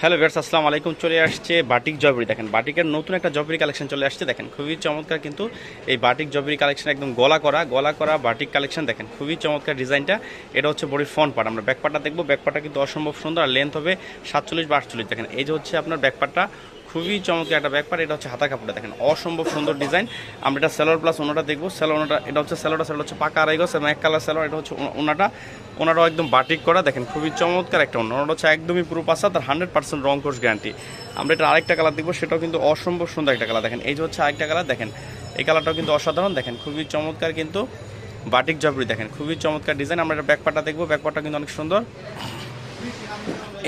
Hello vets আসসালাম আলাইকুম। চলে আসছে বাটিক জবেরি। দেখেন, বাটিকের নতুন একটা জবেরি কালেকশন চলে আসছে। দেখেন, খুবই চমৎকার কিন্তু এই বাটিক জবেরি কালেকশন একদম গলা করা গলা করা বাটিক কালেকশন। দেখেন, খুবই চমৎকার ডিজাইনটা। এটা হচ্ছে বডির ফ্রন্ট পার্ট। আমরা ব্যাকপার্টটা দেখব। ব্যাকপার্টটা কিন্তু অসম্ভব সুন্দর আর লেন্থ হবে সাতচল্লিশ বা আটচল্লিশ। দেখেন, এই যে হচ্ছে আপনার ব্যাক পার্টটা। খুবই চমৎকার একটা ব্যাক পার্ট এটা হচ্ছে হাতা কাপড়টা। দেখেন, অসম্ভব সুন্দর ডিজাইন আমরা এটা সেলোর প্লাস ওনাটা দেখব। সেলো ওনাটা এটা হচ্ছে সেলোটা সেলো হচ্ছে পাকা আড়াই গজ এবং এক কালার সেলো এটা হচ্ছে ওনা- ওনাটা। ওনারাও একদম বাটিক করা। দেখেন, খুবই চমৎকার একটা ওনা ওনাটা হচ্ছে একদমই পুরো পাশা, তার হান্ড্রেড পার্সেন্ট রং কোর্স গ্যারান্টি আমরা এটা আরেকটা কালার দেখব, সেটাও কিন্তু অসম্ভব সুন্দর একটা কালার দেখেন, এই যে হচ্ছে আরেকটা কালার দেখেন, এই কালারটাও কিন্তু অসাধারণ। দেখেন, খুবই চমৎকার কিন্তু বাটিক জবরি দেখেন, খুবই চমৎকার ডিজাইন আমরা এটা ব্যাকপারটা দেখব। ব্যাকপারটা কিন্তু অনেক সুন্দর।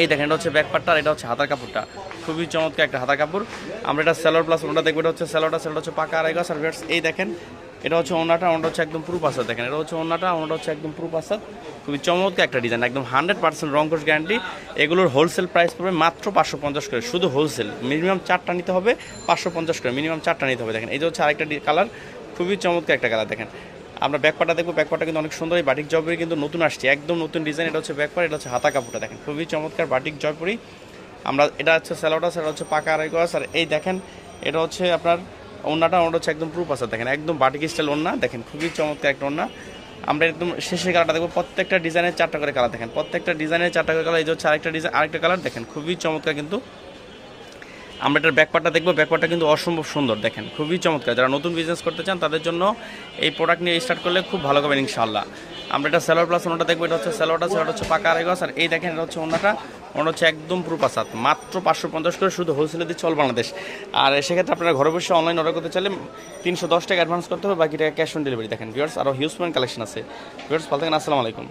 এই দেখেন, এটা হচ্ছে ব্যাকপারটা আর এটা হচ্ছে হাতার কাপড়টা। খুবই চমৎকার একটা হাতার কাপড়। আমরা এটা সেলোর প্লাস ওটা দেখব এটা হচ্ছে সেলোটা সেলোটা হচ্ছে পাকা আড়াই গাছ আর এই দেখেন, এটা হচ্ছে ওনাটা ওনাটা হচ্ছে একদম পুরো পাসাদ দেখেন। এটা হচ্ছে ওনাটা ওনাটা হচ্ছে একদম পুরো পাসাদ খুবই চমৎকার একটা ডিজাইন একদম হান্ড্রেড পার্সেন্ট রঙ্কশ গ্যারান্টি এগুলোর হোলসেল প্রাইস পড়বে মাত্র পাঁচশো পঞ্চাশ করে, শুধু হোলসেল মিনিমাম চারটা নিতে হবে, পাঁচশো পঞ্চাশ করে মিনিমাম চারটা নিতে হবে, দেখেন। এই যে হচ্ছে আরেকটা কালার খুবই চমৎকার একটা কালার দেখেন। আমরা ব্যাকপাটা দেখব। ব্যাকপাটা কিন্তু অনেক সুন্দর এই বাটিক জয়পুরি কিন্তু নতুন আসছে। একদম নতুন ডিজাইন এটা হচ্ছে ব্যাকপার, এটা হচ্ছে হাতা কাপড়টা। দেখেন, খুবই চমৎকার বাটিক জয়পুরি। আমরা, এটা হচ্ছে স্যালোটা সেটা হচ্ছে পাকা আড়াই গজ। আর এই দেখেন, এটা হচ্ছে আপনার ওন্নাটা ওটা হচ্ছে একদম প্রুফ আছে। দেখেন, একদম বাটিক স্টাইল ওন্না। দেখেন, খুবই চমৎকার একটা ওন্না। আমরা একদম শেষের কালারটা দেখব। প্রত্যেকটা ডিজাইনের চারটা করে কালার দেখেন, প্রত্যেকটা ডিজাইনের চারটা করে কালার এই যে হচ্ছে আরেকটা ডিজাইন আরেকটা কালার দেখেন, খুবই চমৎকার কিন্তু আমরা এটার ব্যাকপার্টটা দেখব। ব্যাকপার্টটা কিন্তু অসম্ভব সুন্দর, দেখেন। খুবই চমৎকার। যারা নতুন বিজনেস করতে চান, তাদের জন্য এই প্রোডাক্ট নিয়ে স্টার্ট করলে খুব ভালো হবে ইনশাল্লাহ আমরা এটা সেলোর প্লাস ওনাটা দেখব। এটা হচ্ছে সেলোটা সেলোটা হচ্ছে পাকা আড়াই আর এই দেখেন, এটা হচ্ছে ওনাটা ওটা হচ্ছে একদম পুরো পাসাত মাত্র পাঁচশো পঞ্চাশ করে শুধু হোলসেলে দিচ্ছে অল বাংলাদেশ আর সেক্ষেত্রে আপনারা ঘরে বসে অনলাইন অর্ডার করতে চাইলে তিনশো দশ টাকা অ্যাডভান্স করতে হবে, বাকি টাকা ক্যাশ অন ডেলিভারি দেখেন ভিউয়ার্স আরও হিউজম্যান কালেকশন আছে। ভিউয়ার্স ভালো থাকেন, আসসালামু আলাইকুম।